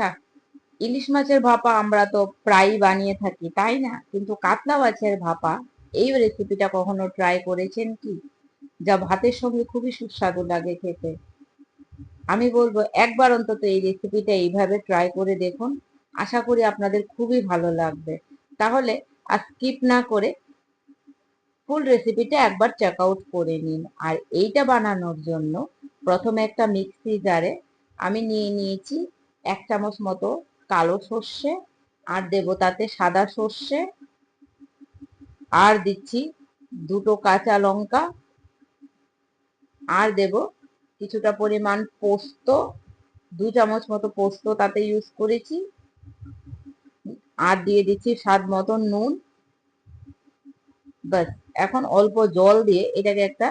আচ্ছা ইলিশ মাছের ভাপা আমরা তো প্রায়ই বানিয়ে থাকি, তাই না? কিন্তু কাতলা মাছের ভাপা, এই রেসিপিটা কখনো ট্রাই করেছেন কি? যা ভাতের সঙ্গে খুবই সুস্বাদু লাগে খেতে। আমি বলব, একবার অন্তত এই রেসিপিটা এইভাবে ট্রাই করে দেখুন। আশা করি আপনাদের খুবই ভালো লাগবে। তাহলে আর স্কিপ না করে ফুল রেসিপিটা একবার চেক আউট করে নিন। আর এইটা বানানোর জন্য প্রথমে একটা মিক্সি জারে আমি নিয়ে নিয়েছি এক চামচ মতো কালো সর্ষে, আর দেব তাতে সাদা সর্ষে। আর দিচ্ছি দুটো কাঁচা লঙ্কা। আর দেব কিছুটা পরিমাণ পোস্ত। দু চামচ মতো পোস্ত তাতে ইউজ করেছি। আর দিয়ে দিচ্ছি স্বাদ মতো নুন। বাস এখন অল্প জল দিয়ে এটাকে একটা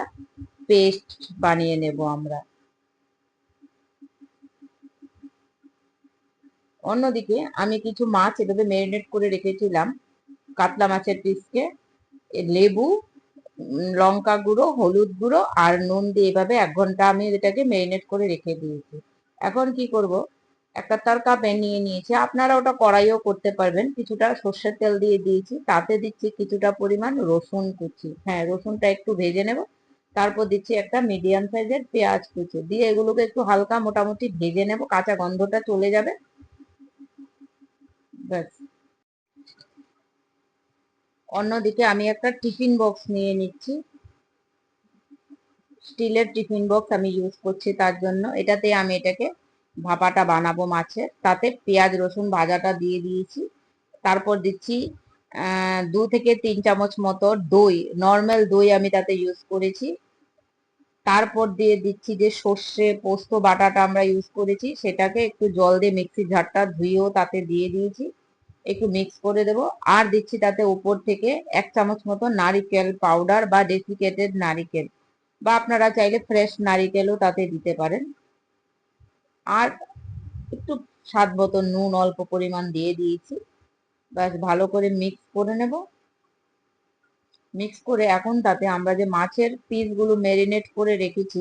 পেস্ট বানিয়ে নেব আমরা। অন্যদিকে আমি কিছু মাছ এভাবে ম্যারিনেট করে রেখেছিলাম। কাতলা মাছের পিসকে লেবু লঙ্কা গুঁড়ো, হলুদ গুঁড়ো আর নুন দিয়ে এভাবে এক ঘণ্টা আমি এটাকে ম্যারিনেট করে রেখে দিয়েছি। এখন কি করব? একটা তরকা প্যান নিয়ে নিয়েছি। আপনারা ওটা কড়াইও করতে পারবেন। কিছুটা সর্ষের তেল দিয়ে দিয়েছি। তাতে দিচ্ছি কিছুটা পরিমাণ রসুন কুচি। হ্যাঁ রসুনটা একটু ভেজে নেব। তারপর দিচ্ছি একটা মিডিয়াম সাইজের পেঁয়াজ কুচি। দিয়ে এগুলোকে একটু হালকা মোটামুটি ভেজে নেব। কাঁচা গন্ধটা চলে যাবে। অন্যদিকে আমি একটা টিফিন বক্স নিয়ে নিচ্ছি। স্টিলের টিফিন বক্স আমি ইউজ করছি তার জন্য। এটাতে আমি এটাকে ভাপাটা বানাবো মাছের। তাতে পেঁয়াজ, রসুন ভাজাটা দিয়ে দিয়েছি। তারপর দিচ্ছি দু থেকে তিন চামচ মতো দই। নর্মাল দই আমি তাতে ইউজ করেছি। তারপর দিয়ে দিচ্ছি যে সর্ষে পোস্ত বাটাটা আমরা ইউজ করেছি। সেটাকে একটু জল দিয়ে মিক্সি ঝাড়টা ধুয়েও তাতে দিয়ে দিয়েছি। একটু মিক্স করে দেব। আর দিচ্ছি তাতে উপর থেকে এক চামচ মতো নারিকেল পাউডার বা ডেসিকেটেড নারিকেল। বা আপনারা চাইলে ফ্রেশ নারিকেলও তাতে দিতে পারেন। আর একটু স্বাদ মতো নুন অল্প পরিমাণ দিয়ে দিয়েছি। ব্যাস, ভালো করে মিক্স করে নেব। মিক্স করে এখন তাতে আমরা যে মাছের পিসগুলো ম্যারিনেট করে রেখেছি,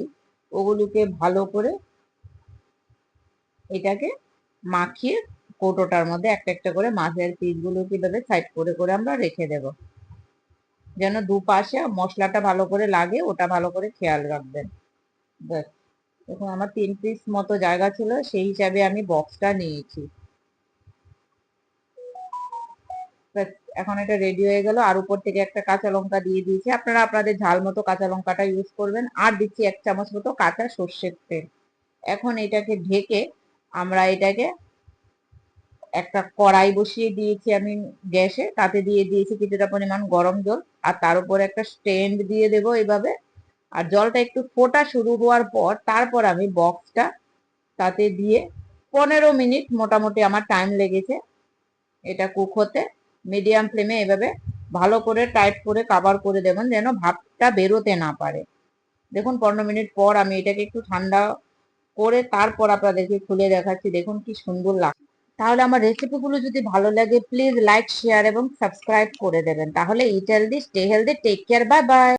ওগুলোকে ভালো করে এটাকে মাখিয়ে কৌটোটার মধ্যে একটা একটা করে মাছের পিসগুলো কীভাবে সাইড করে করে আমরা রেখে দেব। যেন দুপাশে মশলাটা ভালো করে লাগে, ওটা ভালো করে খেয়াল রাখবেন। ব্যাস। দেখুন, আমার তিন পিস মতো জায়গা ছিল, সেই হিসাবে আমি বক্সটা নিয়েছি। এখন এটা রেডি হয়ে গেল। আর উপর থেকে একটা কাঁচা লঙ্কা দিয়ে দিয়েছি। আপনারা আপনাদের ঝাল মতো কাঁচা লঙ্কাটা ইউজ করবেন। আর দিচ্ছি এক চামচ মতো কাঁচা সর্ষের তেল। এখন এটাকে ঢেকে আমরা এটাকে একটা কড়াই বসিয়ে দিয়েছি আমি গ্যাসে, তাতে দিয়ে দিয়েছি কিছুটা পরিমাণ গরম জল, আর তার উপর একটা স্ট্যান্ড দিয়ে দেব এভাবে। আর জলটা একটু ফোটা শুরু হওয়ার পর, তারপর আমি বক্সটা তাতে দিয়ে পনেরো মিনিট মোটামুটি আমার টাইম লেগেছে এটা কুক হতে। মিডিয়াম ফ্লেমে এভাবে ভালো করে টাইট করে কাভার করে দেবেন যেন ভাতটা বেরোতে না পারে। দেখুন, পনেরো মিনিট পর আমি এটাকে একটু ঠান্ডা করে তারপর আপনাদেরকে খুলে দেখাচ্ছি। দেখুন কি সুন্দর লাগছে তাহলে আমার রেসিপিগুলো যদি ভালো লাগে প্লিজ লাইক শেয়ার এবং সাবস্ক্রাইব করে দেবেন। তাহলে eat healthy stay healthy take care bye bye